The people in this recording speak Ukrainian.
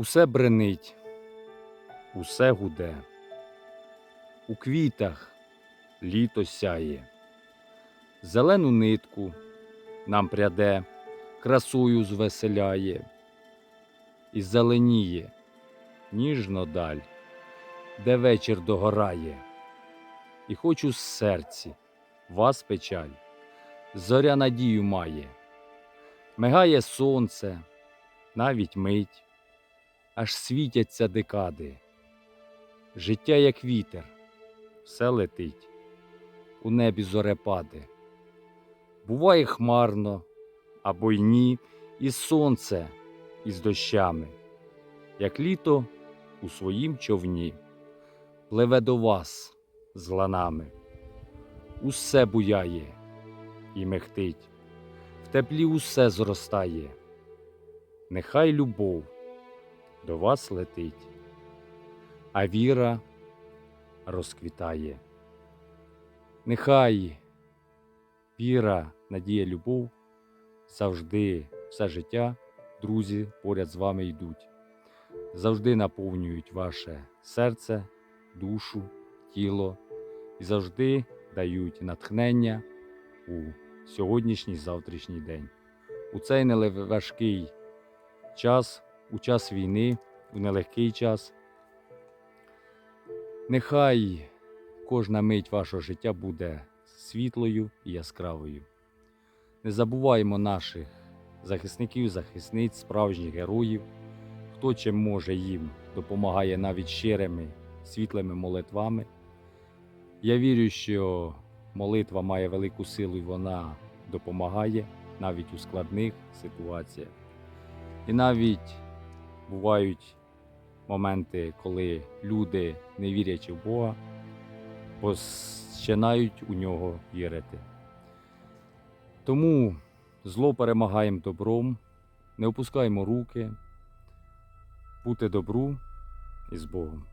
Усе бренить, усе гуде, у квітах літо сяє, зелену нитку нам пряде, красою звеселяє, і зеленіє ніжно даль, де вечір догорає, і хоч у серці вас печаль, зоря надію має, мигає сонце, навіть мить аж світяться декади. Життя, як вітер, все летить, у небі зорепади. Буває хмарно або й ні, і сонце із дощами, як літо у своїм човні, пливе до вас з ланами. Усе буяє і мехтить, в теплі усе зростає. Нехай любов до вас летить, а віра розквітає. Нехай віра, надія, любов завжди все життя, друзі, поряд з вами йдуть, завжди наповнюють ваше серце, душу, тіло і завжди дають натхнення у сьогоднішній завтрашній день. У цей нелегкий час у час війни, у нелегкий час. Нехай кожна мить вашого життя буде світлою і яскравою. Не забуваємо наших захисників, захисниць, справжніх героїв, хто чим може їм допомагає навіть щирими, світлими молитвами. Я вірю, що молитва має велику силу і вона допомагає навіть у складних ситуаціях. І навіть бувають моменти, коли люди, не вірячи в Бога, починають у нього вірити. Тому зло перемагаємо добром, не опускаємо руки, бути добру і з Богом.